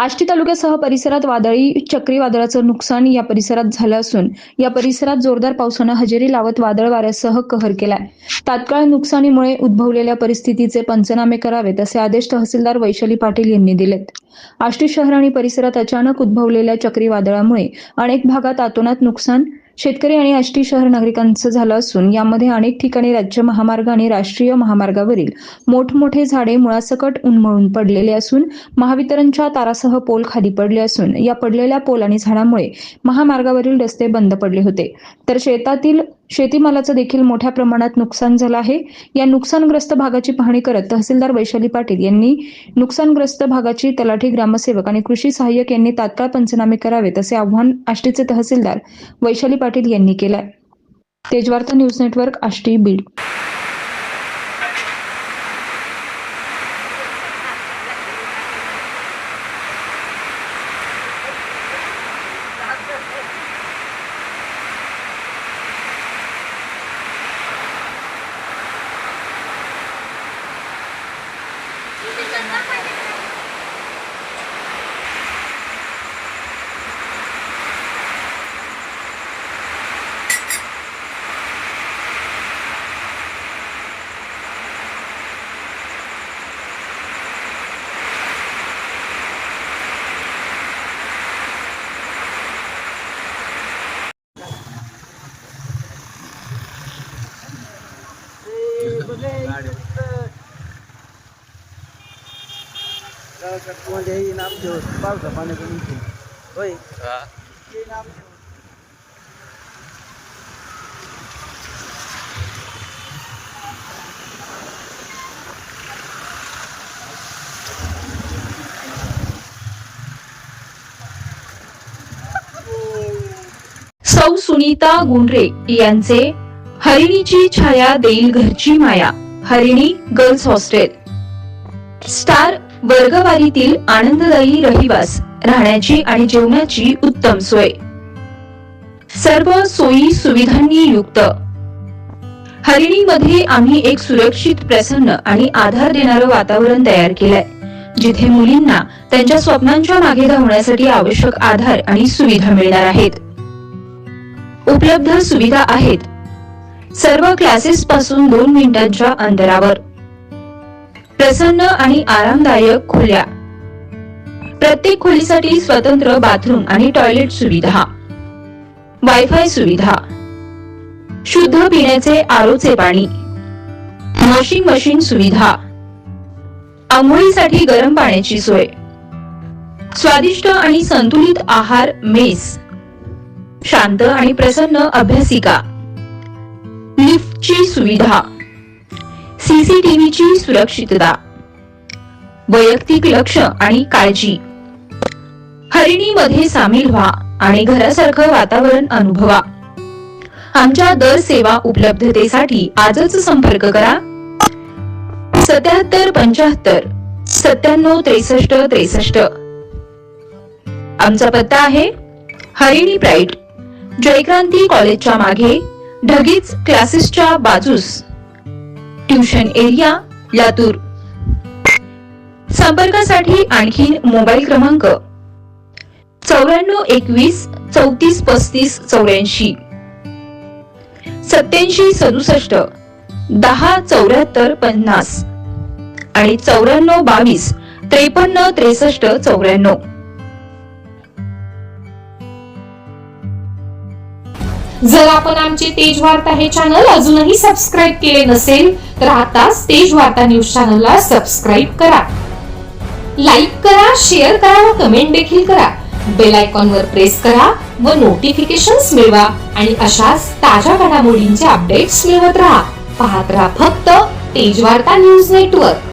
आष्टी तालुक्यासह परिसरात वादळी चक्रीवादळाचं नुकसान या परिसरात झालं असून या परिसरात जोरदार पावसानं हजेरी लावत वादळ वाऱ्यासह कहर केलाय. तात्काळ नुकसानीमुळे उद्भवलेल्या परिस्थितीचे पंचनामे करावेत असे आदेश तहसीलदार वैशाली पाटील यांनी दिलेत. आष्टी शहर आणि परिसरात अचानक उद्भवलेल्या चक्रीवादळामुळे अनेक भागात आतोनात नुकसान शेतकरी आणि आष्टी शहर नागरिकांचं झालं असून यामध्ये अनेक ठिकाणी राज्य महामार्ग आणि राष्ट्रीय महामार्गावरील मोठमोठे झाडे मुळासकट उन्मळून पडलेले असून महावितरणच्या तारासह पोल खाली पडले असून या पडलेल्या पोल आणि झाडामुळे महामार्गावरील रस्ते बंद पडले होते. तर शेतातील शेतीमालाचं देखील मोठ्या प्रमाणात नुकसान झालं आहे. या नुकसानग्रस्त भागाची पाहणी करत तहसीलदार वैशाली पाटील यांनी नुकसानग्रस्त भागाची तलाठी ग्रामसेवक आणि कृषी सहाय्यक यांनी तात्काळ पंचनामे करावेत असे आव्हान आष्टीचे तहसीलदार वैशाली पाटील यांनी केलंय. Tejvarta news network Ashti Beed. ગાડી पावसा होय. हे. सौ सुनीता गुंडरे यांचे हरिणीची छाया देईल घरची माया. Harini girls hostel. स्टार वर्गवारीतील आनंददायी रहिवास राहण्याची आणि जेवणाची उत्तम सोय. सर्व सोयी सुविधांनी युक्त. हरिणीमध्ये आम्ही एक सुरक्षित प्रसन्न आणि आधार देणारं वातावरण तयार केलंय जिथे मुलींना त्यांच्या स्वप्नांच्या मागे धावण्यासाठी आवश्यक आधार आणि सुविधा मिळणार आहेत. उपलब्ध सुविधा आहेत. सर्व क्लासेस पासून दोन मिनिटांच्या अंतरावर. प्रसन्न आणि आरामदायक खोल्या. प्रत्येक खोलीसाठी स्वतंत्र बाथरूम आणि टॉयलेट सुविधा. वायफाय सुविधा. शुद्ध पिण्याचे आरोचे पाणी. वॉशिंग मशीन सुविधा. आंघोळीसाठी गरम पाण्याची सोय. स्वादिष्ट आणि संतुलित आहार मेस. शांत आणि प्रसन्न अभ्यासिका. लिफ्टची सुविधा. सीसीटीव्हीची सुरक्षितता. वैयक्तिक लक्ष आणि काळजी. हरिणीमध्ये सामील व्हा आणि घरासारखं वातावरण अनुभवा. आमच्या दर सेवा उपलब्धतेसाठी आजच संपर्क करा. सत्याहत्तर पंच्याहत्तर सत्त्याण्णव त्रेसष्ट त्रेसष्ट. आमचा पत्ता आहे हरिणी प्राईड जयक्रांती कॉलेजच्या मागे ढगीच क्लासेसच्या बाजूस. Tuition area Latur. संपर्कासाठी आणखी मोबाईल क्रमांक चौऱ्याण्णव एकवीस चौतीस पस्तीस चौऱ्याऐंशी. सत्याऐंशी सदुसष्ट दहा चौऱ्याहत्तर पन्नास आणि चौऱ्याण्णव बावीस त्रेपन्न त्रेसष्ट चौऱ्याण्णव. जर आपण आमचे तेज वार्ता हे चॅनल अजूनही सबस्क्राईब केले नसेल तर आताच तेज वार्ता न्यूज चॅनलला सबस्क्राईब करा. लाईक करा शेअर करा व कमेंट देखील करा. बेल आयकॉन वर प्रेस करा व नोटिफिकेशन्स मिळवा आणि अशाच ताज्या घडामोडींचे अपडेट्स मिळवत राहा. पाहत राहा फक्त तेज वार्ता न्यूज नेटवर्क